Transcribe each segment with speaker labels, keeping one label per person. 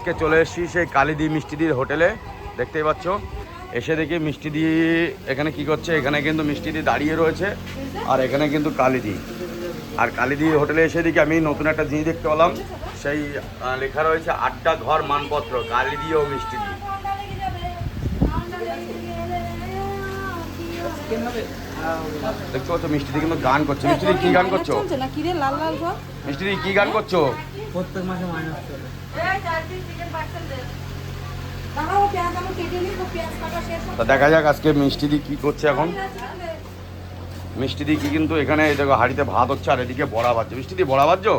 Speaker 1: আজকে চলে এসেছি সেই কালিদি মিষ্টিদির হোটেলে, দেখতেই পাচ্ছ। এসে দেখি মিষ্টিদি এখানে কি করছে, এখানে কিন্তু মিষ্টিদি দাঁড়িয়ে রয়েছে, আর এখানে কিন্তু কালিদি। আর কালিদি হোটেলে এসে দেখি আমি নতুন একটা জিনিস দেখতে পেলাম, সেই লেখা রয়েছে আটটা ঘর মানপত্র, কালিদি ও মিষ্টিদি। দেখতে পাচ্ছ মিষ্টিদি কিন্তু গান করছে। মিষ্টিদি কি গান করছ?
Speaker 2: চলছে না কিরে লাল লাল সব?
Speaker 1: মিষ্টিদি কি গান করছ?
Speaker 3: প্রত্যেক মাসে মাইনাস
Speaker 2: তো পেঁয়াজ কাটা শেষ
Speaker 1: তা দেখা যাক আজকে মিষ্টিদি কি করছে এখন। মিষ্টি দি কি কিন্তু এখানে এই দেখো হাড়িতে ভাত হচ্ছে আর এদিকে বড়া বাজছে মিষ্টি দি বড়া বাজছো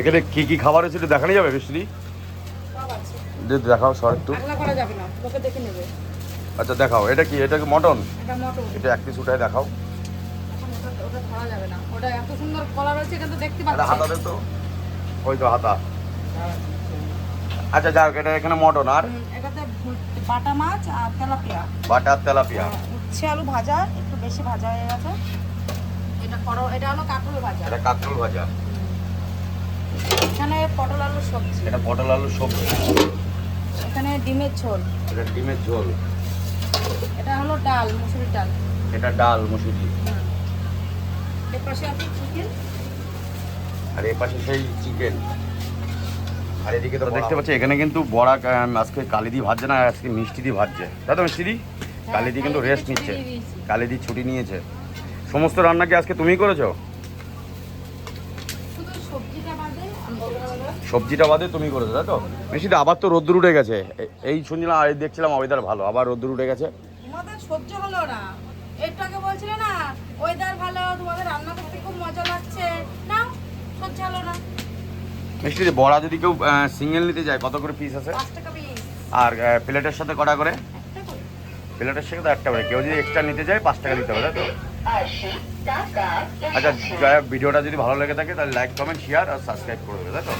Speaker 1: এখানে কি কি খাবার হচ্ছে একটু দেখানো যাবে মিষ্টি দি দে- দেখাও সর একটু। আচ্ছা দেখাও এটা কি এটা কি মটন?
Speaker 2: এটা
Speaker 1: এক পিস উঠায় দেখাও।
Speaker 2: এখন ওটা ওটা ধরা যাবে না। ওটা এত সুন্দর কলা রয়েছে কিন্তু দেখতে
Speaker 1: এটা হাতা দে তো? ওই তো হাতা। আচ্ছা যাক এটা এখানে মটন আর?
Speaker 2: এটাতে বাটা মাছ আর তেলাপিয়া।
Speaker 1: বাটার তেলাপিয়া।
Speaker 2: উচ্ছে আলু ভাজা একটু বেশি ভাজা হয়ে গেছে। এটা করো এটা হলো কাঁকরোল ভাজা।
Speaker 1: এটা কাঁকরোল ভাজা।
Speaker 2: এখানে পটল আলুর সবজি।
Speaker 1: এটা পটল আলু সবজি।
Speaker 2: এখানে ডিমের ঝোল।
Speaker 1: এটা ডিমের ঝোল।
Speaker 2: এটা হলো ডাল মুসুরির ডাল।
Speaker 1: এটা ডাল মুসুরি
Speaker 2: পাশে আছে চিকেন
Speaker 1: আর এ পাশে সেই চিকেন আর এদিকে তো দেখতে পাচ্ছি এখানে কিন্তু বড়া আজকে কালিদি ভাজছে না আজকে মিষ্টি দিয়ে ভাজছে। তাই তো মিষ্টি দি? কালিদি কিন্তু রেস্ট নিচ্ছে। কালিদি ছুটি নিয়েছে। সমস্ত রান্না কি আজকে তুমিই করেছ
Speaker 2: শুধু সবজিটা বাদে আমি করে
Speaker 1: সবজিটা বাদে তুমি করেছ তাই তো? মিষ্টি আবার তো রোদ্দুর উঠে গেছে। এই শুনছিলাম আর দেখছিলাম ওয়েদার ভালো আবার রোদ্দুর উঠে গেছে।
Speaker 2: তোমাদের সহ্য হলো না। একটু আগে বলছিলে না ওয়েদার ভালো তোমাদের রান্না করতে খুব মজা লাগছে। না সহ্য হলো না।
Speaker 1: মিষ্টি বড়া যদি কেউ সিঙ্গেল নিতে যায় কত করে পিস আছে?
Speaker 2: পাঁচ টাকা পিস
Speaker 1: আর প্লেটের সাথে কটা করে? প্লেটের সাথে একটা করে। কেউ যদি এক্সট্রা নিতে যায় পাঁচ টাকা দিতে হবে তাই তো? আচ্ছা ভিডিওটা যদি ভালো লেগে থাকে, তাহলে লাইক কমেন্ট শেয়ার আর সাবস্ক্রাইব করে দেবে, তাই তো?